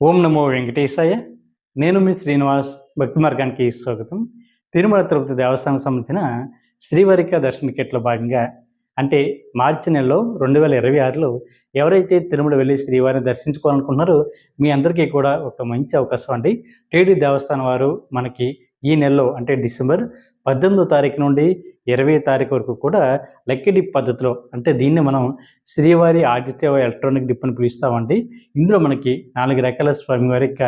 ఓం నమో వెంకటేశాయ. నేను మీ శ్రీనివాస్ భక్తి మార్గానికి స్వాగతం. తిరుమల తిరుపతి దేవస్థానం సంబంధించిన శ్రీవారిక దర్శన కిట్లో భాగంగా అంటే మార్చి నెలలో రెండు వేల ఇరవై ఆరులో ఎవరైతే తిరుమల వెళ్ళి శ్రీవారిని దర్శించుకోవాలనుకుంటున్నారో మీ అందరికీ కూడా ఒక మంచి అవకాశం అండి. టీడీ దేవస్థానం వారు మనకి ఈ నెలలో అంటే డిసెంబర్ పద్దెనిమిదో తారీఖు నుండి ఇరవై తారీఖు వరకు కూడా లక్కీ డిప్ పద్ధతిలో అంటే దీన్ని మనం శ్రీవారి ఆదిత్య ఎలక్ట్రానిక్ డిప్ అని పిలుస్తామండి. ఇందులో మనకి నాలుగు రకాల స్వామివారి యొక్క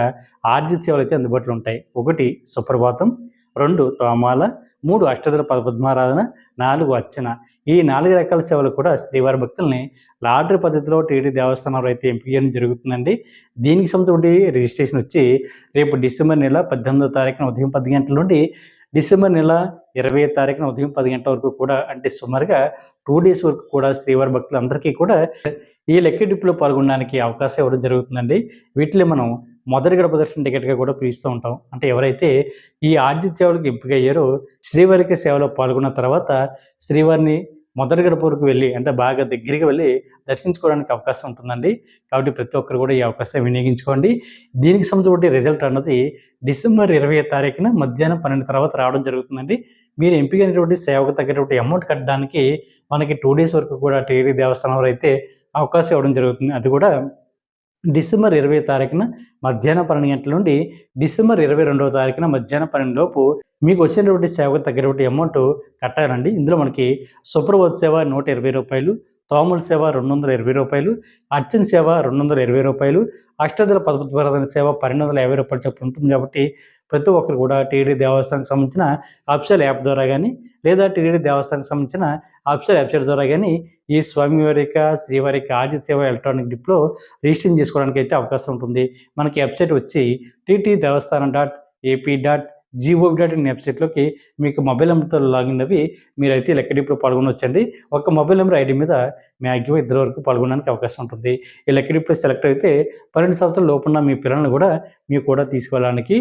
ఆర్జిత అయితే అందుబాటులో ఉంటాయి. ఒకటి సుప్రభాతం రెండు తోమాల మూడు అష్టదల పద్మారాధన నాలుగు అర్చన. ఈ నాలుగు రకాల సేవలు కూడా శ్రీవారి భక్తుల్ని లాటరీ పద్ధతిలో టీడీ దేవస్థానంలో అయితే ఎంపిక చేయడం జరుగుతుందండి. దీనికి సంబంధించి రిజిస్ట్రేషన్ వచ్చి రేపు డిసెంబర్ నెల పద్దెనిమిదో తారీఖున ఉదయం పది గంటల నుండి డిసెంబర్ నెల ఇరవై తారీఖున ఉదయం పది గంటల వరకు కూడా అంటే సుమారుగా టూ డేస్ వరకు కూడా శ్రీవారి భక్తులందరికీ కూడా ఈ లెక్క పాల్గొనడానికి అవకాశం ఇవ్వడం జరుగుతుందండి. వీటిలో మనం మొదటి గడప దర్శన టికెట్గా కూడా పిలుస్తూ ఉంటాం. అంటే ఎవరైతే ఈ ఆతిథ్యావులకు ఎంపిక అయ్యారో శ్రీవారికి సేవలో పాల్గొన్న తర్వాత శ్రీవారిని మొదటి గడప వరకు వెళ్ళి అంటే బాగా దగ్గరికి వెళ్ళి దర్శించుకోవడానికి అవకాశం ఉంటుందండి. కాబట్టి ప్రతి ఒక్కరు కూడా ఈ అవకాశం వినియోగించుకోండి. దీనికి సంబంధించిన రిజల్ట్ అన్నది డిసెంబర్ ఇరవై తారీఖున మధ్యాహ్నం పన్నెండు తర్వాత రావడం జరుగుతుందండి. మీరు ఎంపికైనటువంటి సేవకు తగ్గటువంటి అమౌంట్ కట్టడానికి మనకి టూ డేస్ వరకు కూడా టీడీ దేవస్థానంలో అయితే అవకాశం ఇవ్వడం జరుగుతుంది. అది కూడా డిసెంబర్ ఇరవై తారీఖున మధ్యాహ్నం పన్నెండు గంటల నుండి డిసెంబర్ ఇరవై రెండవ తారీఖున మధ్యాహ్నం పన్నెండు లోపు మీకు వచ్చినటువంటి సేవకు తగ్గినటువంటి అమౌంట్ కట్టాలండి. ఇందులో మనకి సుప్రభోత్ సేవ నూట ఇరవై రూపాయలు తోముల సేవ రెండు వందల ఇరవై రూపాయలు అర్చన సేవ రెండు వందల ఇరవై రూపాయలు అష్టదల పదపతిపరమైన సేవ పన్నెండు వందల యాభై రూపాయలు చొప్పున ఉంటుంది కాబట్టి ప్రతి ఒక్కరు కూడా టీడీ దేవస్థానానికి సంబంధించిన అప్సల్ యాప్ ద్వారా కానీ లేదా టీడీ దేవస్థానానికి సంబంధించిన అప్సల్ వెబ్సైట్ ద్వారా కానీ ఈ స్వామివారి యొక్క శ్రీవారి యొక్క ఎలక్ట్రానిక్ డిప్లో రిజిస్ట్రేషన్ చేసుకోవడానికి అయితే అవకాశం ఉంటుంది. మనకి వెబ్సైట్ వచ్చి TT devasthanam dot AP dot GO dot in వెబ్సైట్లోకి మీకు మొబైల్ నెంబర్తో లాగిన్ అవి మీరైతే లెక్కడి ఇప్పుడు పాల్గొనవచ్చండి ఒక మొబైల్ నెంబర్ ఐడి మీద మ్యాక్సిమం ఇద్దరు వరకు పాల్గొనడానికి అవకాశం ఉంటుంది. ఈ లెక్క సెలెక్ట్ అయితే పన్నెండు సంవత్సరాల లోపున్న మీ పిల్లల్ని కూడా మీకు కూడా తీసుకెళ్ళడానికి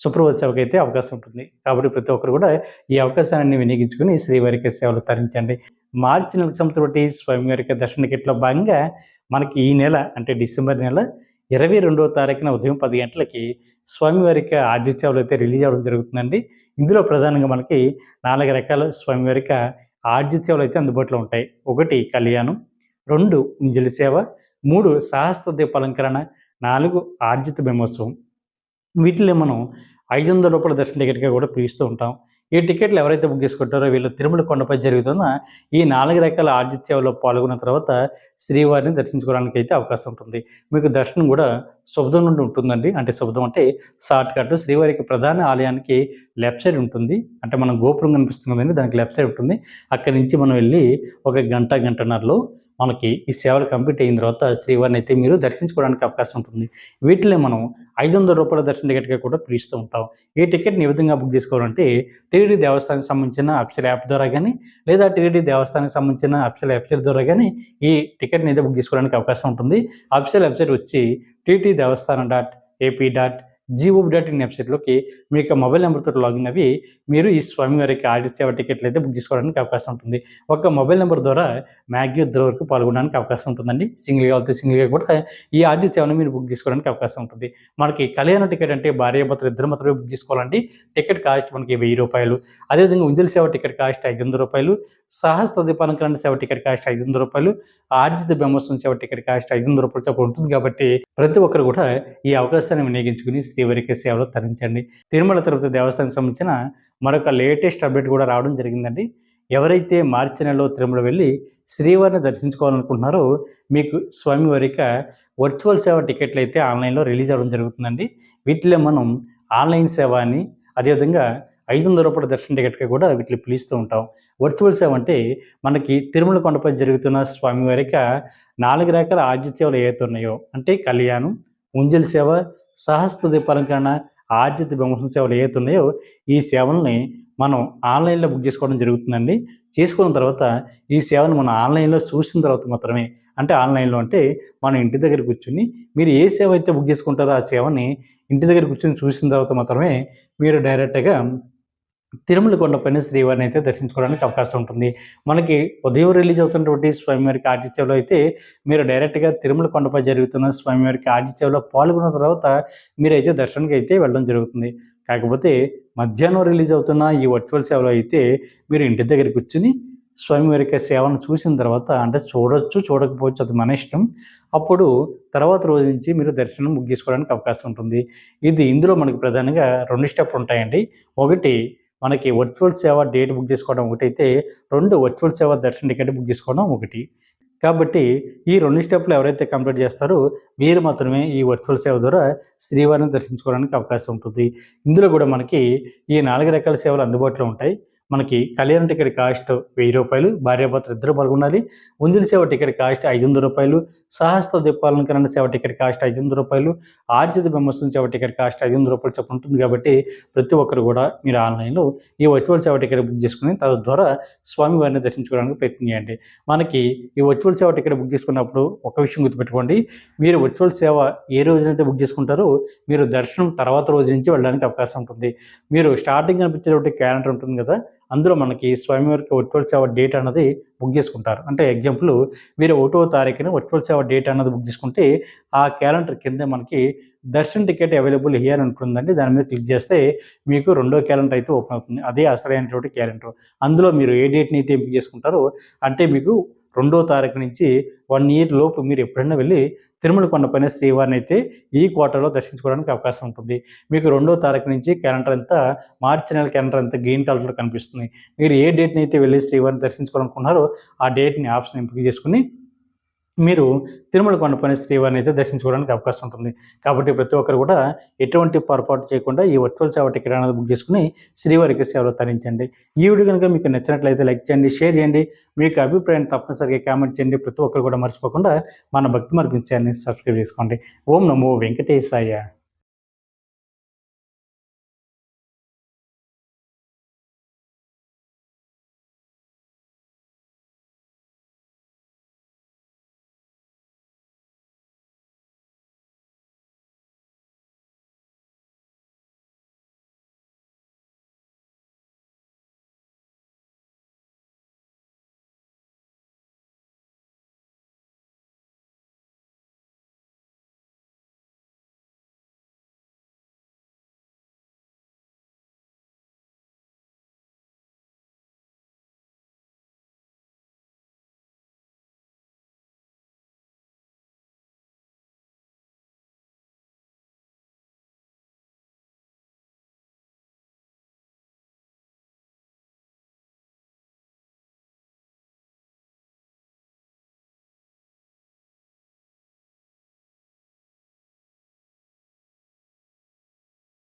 సుప్రభాత సేవకి అయితే అవకాశం ఉంటుంది. కాబట్టి ప్రతి ఒక్కరు కూడా ఈ అవకాశాన్ని వినియోగించుకుని శ్రీవారికి సేవలు తరించండి. మార్చి నెలకు సంవత్సరం స్వామివారికి దర్శన టికెట్లో భాగంగా మనకి ఈ నెల అంటే డిసెంబర్ నెల ఇరవై రెండవ తారీఖున ఉదయం పది గంటలకి స్వామివారికి ఆదిత్యాలు అయితే రిలీజ్ అవ్వడం జరుగుతుందండి. ఇందులో ప్రధానంగా మనకి నాలుగు రకాల స్వామివారిక ఆర్జిత్యాలు అయితే అందుబాటులో ఉంటాయి. ఒకటి కళ్యాణం రెండు ఇంజలి సేవ మూడు సహస్ర దీపాలంకరణ నాలుగు ఆర్జిత బ్రహ్మోత్సవం. వీటిలో మనం ఐదు వందల రూపాయల దర్శన టికెట్గా కూడా పిలుస్తూ ఉంటాం. ఈ టికెట్లు ఎవరైతే బుక్ చేసుకుంటారో వీళ్ళు తిరుమల కొండపై జరుగుతున్న ఈ నాలుగు రకాల ఆర్జిత్యాల్లో పాల్గొన్న తర్వాత శ్రీవారిని దర్శించుకోవడానికి అయితే అవకాశం ఉంటుంది. మీకు దర్శనం కూడా శుభదం నుండి ఉంటుందండి. అంటే శుభదం అంటే షార్ట్ కట్. శ్రీవారికి ప్రధాన ఆలయానికి లెఫ్ట్ సైడ్ ఉంటుంది. అంటే మనం గోపురం కనిపిస్తుంది దానికి లెఫ్ట్ సైడ్ ఉంటుంది. అక్కడి నుంచి మనం వెళ్ళి ఒక గంట గంటన్నరలో మనకి ఈ సేవలు కంప్లీట్ అయిన తర్వాత శ్రీవారిని అయితే మీరు దర్శించుకోవడానికి అవకాశం ఉంటుంది. వీటిలో మనం ఐదు వందల రూపాయల దర్శన టికెట్గా కూడా పిలుస్తూ ఉంటాం. ఈ టికెట్ని ఏ విధంగా బుక్ చేసుకోవాలంటే టీడీ దేవస్థానానికి సంబంధించిన అప్షల్ యాప్ ద్వారా కానీ లేదా టీడీ దేవస్థానానికి సంబంధించిన అప్షల్ వెబ్సైట్ ద్వారా కానీ ఈ టికెట్ని అయితే బుక్ చేసుకోవడానికి అవకాశం ఉంటుంది. అప్షల్ వెబ్సైట్ వచ్చి TT devasthanam dot AP dot GO dot in వెబ్సైట్లోకి మీ యొక్క మొబైల్ నెంబర్తో లాగిన్ అవి మీరు ఈ స్వామివారికి ఆదిత్యవ టికెట్లు అయితే బుక్ చేసుకోవడానికి అవకాశం ఉంటుంది. ఒక మొబైల్ నెంబర్ ద్వారా మ్యాగ్యూ ఇద్దరు వరకు పాల్గొనడానికి అవకాశం ఉంటుందండి. సింగిల్గా వెళ్తే సింగిల్గా కూడా ఈ ఆదిత్యాన్ని మీరు బుక్ చేసుకోవడానికి అవకాశం ఉంటుంది. మనకి కళ్యాణ టికెట్ అంటే భార్య భర్తలు ఇద్దరు మాత్రమే బుక్ చేసుకోవాలండి. టికెట్ కాస్ట్ మనకి వెయ్యి రూపాయలు. అదేవిధంగా ఉంజల సేవ టికెట్ కాస్ట్ ఐదు వందల రూపాయలు సహస్ర దీపాలంకరణ సేవ టికెట్ కాస్ట్ ఐదు వందల రూపాయలు. ఆర్జిత బ్రహ్మోత్సవం సేవ టికెట్ కాస్ట్ ఐదు వందల రూపాయలతో ఉంటుంది కాబట్టి ప్రతి ఒక్కరు కూడా ఈ అవకాశాన్ని వినియోగించుకుని శ్రీవారికి సేవలు తరించండి. తిరుమల తిరుపతి దేవస్థానానికి సంబంధించిన మరొక లేటెస్ట్ అప్డేట్ కూడా రావడం జరిగిందండి. ఎవరైతే మార్చి నెలలో తిరుమల వెళ్ళి శ్రీవారిని దర్శించుకోవాలనుకుంటున్నారో మీకు స్వామివారిక వర్చువల్ సేవ టికెట్లు అయితే ఆన్లైన్లో రిలీజ్ అవ్వడం జరుగుతుందండి. వీటిలో మనం ఆన్లైన్ సేవ అని అదేవిధంగా ఐదు వందల రూపాయల దర్శన టికెట్గా కూడా వీటిని పిలుస్తూ ఉంటాం. వర్చువల్ సేవ అంటే మనకి తిరుమల కొండపై జరుగుతున్న స్వామివారిక నాలుగు రకాల ఆతిథ్యాలు ఏవైతే ఉన్నాయో అంటే కళ్యాణం ఉంజల్ సేవ సహస్ర దీపాలంకరణ ఆర్జిత బ్రహ్మోత్సవ సేవలు ఏవైతే ఉన్నాయో ఈ సేవల్ని మనం ఆన్లైన్లో బుక్ చేసుకోవడం జరుగుతుందండి. చేసుకున్న తర్వాత ఈ సేవను మనం ఆన్లైన్లో చూసిన తర్వాత మాత్రమే అంటే ఆన్లైన్లో అంటే మనం ఇంటి దగ్గర కూర్చుని మీరు ఏ సేవ అయితే బుక్ చేసుకుంటారో ఆ సేవని ఇంటి దగ్గర కూర్చొని చూసిన తర్వాత మాత్రమే మీరు డైరెక్ట్గా తిరుమల కొండపైన శ్రీవారిని అయితే దర్శించుకోవడానికి అవకాశం ఉంటుంది. మనకి ఉదయం రిలీజ్ అవుతున్నటువంటి స్వామివారికి ఆర్టీ అయితే మీరు డైరెక్ట్గా తిరుమల కొండపై జరుగుతున్న స్వామివారికి ఆర్టీ పాల్గొన్న తర్వాత మీరైతే దర్శనానికి అయితే వెళ్ళడం జరుగుతుంది. కాకపోతే మధ్యాహ్నం రిలీజ్ అవుతున్న ఈ వర్చువల్ సేవలో అయితే మీరు ఇంటి దగ్గర కూర్చుని స్వామివారి యొక్క సేవను చూసిన తర్వాత అంటే చూడొచ్చు చూడకపోవచ్చు అది మన ఇష్టం. అప్పుడు తర్వాత రోజు నుంచి మీరు దర్శనం ముగించుకోవడానికి అవకాశం ఉంటుంది. ఇది ఇందులో మనకి ప్రధానంగా రెండు స్టెప్లు ఉంటాయండి. ఒకటి మనకి వర్చువల్ సేవ డేట్ బుక్ చేసుకోవడం ఒకటైతే రెండు వర్చువల్ సేవ దర్శన టికెట్ బుక్ చేసుకోవడం ఒకటి. కాబట్టి ఈ రెండు స్టెప్లు ఎవరైతే కంప్లీట్ చేస్తారో వీరు మాత్రమే ఈ వర్చువల్ సేవ ద్వారా శ్రీవారిని దర్శించుకోవడానికి అవకాశం ఉంటుంది. ఇందులో కూడా మనకి ఈ నాలుగు రకాల సేవలు అందుబాటులో ఉంటాయి. మనకి కళ్యాణ టికెట్ కాస్ట్ వెయ్యి రూపాయలు భార్యాభర్తలు ఇద్దరు పాల్గొనాలి. ఉంజలి సేవ టికెట్ కాస్ట్ ఐదు వందల రూపాయలు సహస్త దీపాలంకరణ సేవ టికెట్ కాస్ట్ ఐదు వందల రూపాయలు ఆర్జిత బ్రహ్మస్వం సేవ టికెట్ కాస్ట్ ఐదు వందల రూపాయలు చొప్పున ఉంటుంది కాబట్టి ప్రతి ఒక్కరు కూడా మీరు ఆన్లైన్లో ఈ వర్చువల్ సేవ టికెట్ బుక్ చేసుకుని తద్వారా స్వామివారిని దర్శించుకోవడానికి ప్రయత్నం చేయండి. మనకి ఈ వర్చువల్ సేవ టికెట్ బుక్ చేసుకున్నప్పుడు ఒక విషయం గుర్తుపెట్టుకోండి. మీరు వర్చువల్ సేవ ఏ రోజునైతే బుక్ చేసుకుంటారో మీరు దర్శనం తర్వాత రోజు నుంచి వెళ్ళడానికి అవకాశం ఉంటుంది. మీరు స్టార్టింగ్ అనిపించేటువంటి క్యాలెండర్ ఉంటుంది కదా అందులో మనకి స్వామివారికి ఒట్వల్ సేవ డేట్ అన్నది బుక్ చేసుకుంటారు. అంటే ఎగ్జాంపుల్ మీరు ఒకటో తారీఖున ఒట్వల్ సేవ డేట్ అన్నది బుక్ చేసుకుంటే ఆ క్యాలెండర్ కింద మనకి దర్శన్ టికెట్ అవైలబుల్ హియర్ ఉంటుందండి. దాని మీద క్లిక్ చేస్తే మీకు రెండో క్యాలెండర్ అయితే ఓపెన్ అవుతుంది. అదే అసలైనటువంటి క్యాలెండర్ అందులో మీరు ఏ డేట్ని అయితే ఎంపిక చేసుకుంటారో అంటే మీకు రెండో తారీఖు నుంచి వన్ ఇయర్ లోపు మీరు ఎప్పుడైనా వెళ్ళి తిరుమల కొండపైన శ్రీవారిని అయితే ఈ క్వార్టర్లో దర్శించుకోవడానికి అవకాశం ఉంటుంది. మీకు రెండో తారీఖు నుంచి క్యాలెండర్ అంతా మార్చి నెల క్యాలెండర్ అంతా గ్రీన్ కలర్లో కనిపిస్తుంది. మీరు ఏ డేట్ని అయితే వెళ్ళి శ్రీవారిని దర్శించుకోవాలనుకున్నారో ఆ డేట్ని ఆప్షన్ ఎంపిక చేసుకుని మీరు తిరుమల కొండపైన శ్రీవారిని అయితే దర్శించుకోవడానికి అవకాశం ఉంటుంది. కాబట్టి ప్రతి ఒక్కరు కూడా ఎటువంటి పొరపాటు చేయకుండా ఈ వర్చువల్ సేవ టికెట్ అనేది బుక్ చేసుకుని శ్రీవారికి సేవలు తరించండి. ఈ వీడియో కనుక మీకు నచ్చినట్లయితే లైక్ చేయండి షేర్ చేయండి. మీకు అభిప్రాయం తప్పనిసరిగా కామెంట్ చేయండి. ప్రతి ఒక్కరు కూడా మర్చిపోకుండా మన భక్తి మార్పించాన్ని సబ్స్క్రైబ్ చేసుకోండి. ఓం నమో వెంకటేశాయ.